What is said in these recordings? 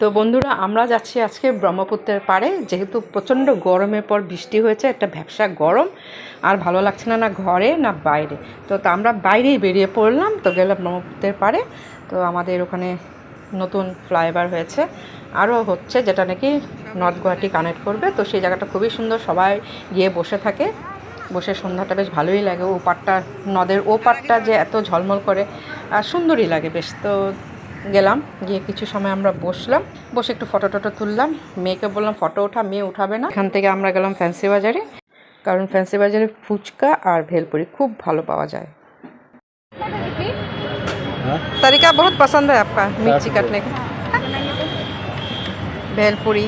তো বন্ধুরা আমরা যাচ্ছি আজকে ব্রহ্মপুত্রের পাড়ে যেহেতু প্রচণ্ড গরমের পর বৃষ্টি হয়েছে একটা ব্যবসা গরম আর ভালো লাগছে না না ঘরে না বাইরে তো তা আমরা বাইরেই বেরিয়ে পড়লাম তো গেলাম ব্রহ্মপুত্রের পাড়ে তো আমাদের ওখানে নতুন ফ্লাইওভার হয়েছে আরও হচ্ছে যেটা নাকি নর্থ গুয়াহাটি কানেক্ট করবে তো সেই জায়গাটা খুবই সুন্দর সবাই গিয়ে বসে থাকে বসে সন্ধ্যাটা বেশ ভালোই লাগে পাটটা নদের ওপারটা যে এত ঝলমল করে আর সুন্দরই লাগে বেশ তো গেলাম গিয়ে কিছু সময় আমরা বসলাম বসে একটু ফটো টটো তুললাম মেয়েকে বললাম ফটো ওঠা মেয়ে উঠাবে না এখান থেকে আমরা গেলাম ফ্যান্সি বাজারে কারণ ফ্যান্সি বাজারে ফুচকা আর ভেলপুরি খুব ভালো পাওয়া যায় तरीका বহুত পছন্দ হয় आपका मिर्ची काटने ভেলপুরি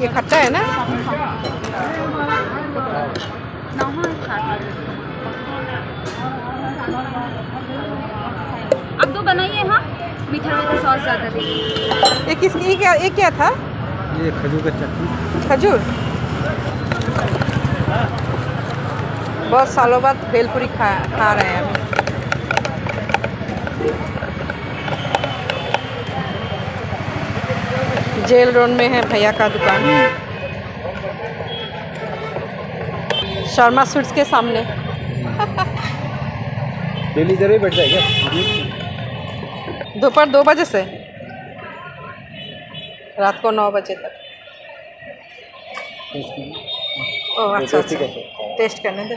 ये खट्टा है ना अब तो बनाइए हाँ मीठा मीठा सॉस ज़्यादा दीजिए ये किस ये क्या ये क्या था ये खजूर का चटनी खजूर बहुत सालों बाद भेलपुरी खा खा रहे हैं जेल रोड में है भैया का दुकान हम्म। शर्मा स्वीट्स के सामने डेली जरूर बैठ जाएगा दोपहर दो बजे से रात को नौ बजे तक ओ अच्छा, अच्छा टेस्ट करने दे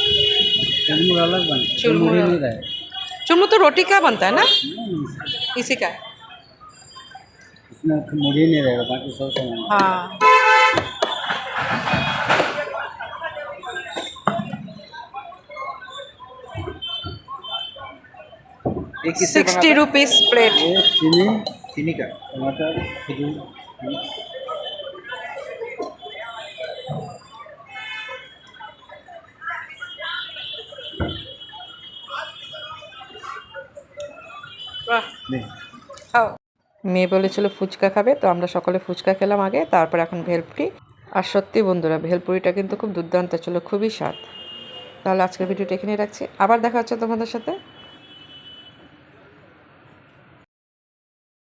चुरमुर अलग बनता चुरमुर नहीं रहे चुरमुर तो रोटी का बनता है ना इसी का इसमें मुड़ी नहीं रहेगा बाकी सब सामान हाँ सिक्सटी रुपीज़ प्लेट चीनी चीनी का टमाटर खजूर মেয়ে বলেছিল ফুচকা খাবে তো আমরা সকলে ফুচকা খেলাম আগে তারপর এখন ভেলপুরি আর সত্যি বন্ধুরা ভেলপুরিটা কিন্তু খুব দুর্দান্ত ছিল খুবই স্বাদ তাহলে আজকের ভিডিওটা এখানেই রাখছি আবার দেখা হচ্ছে তোমাদের সাথে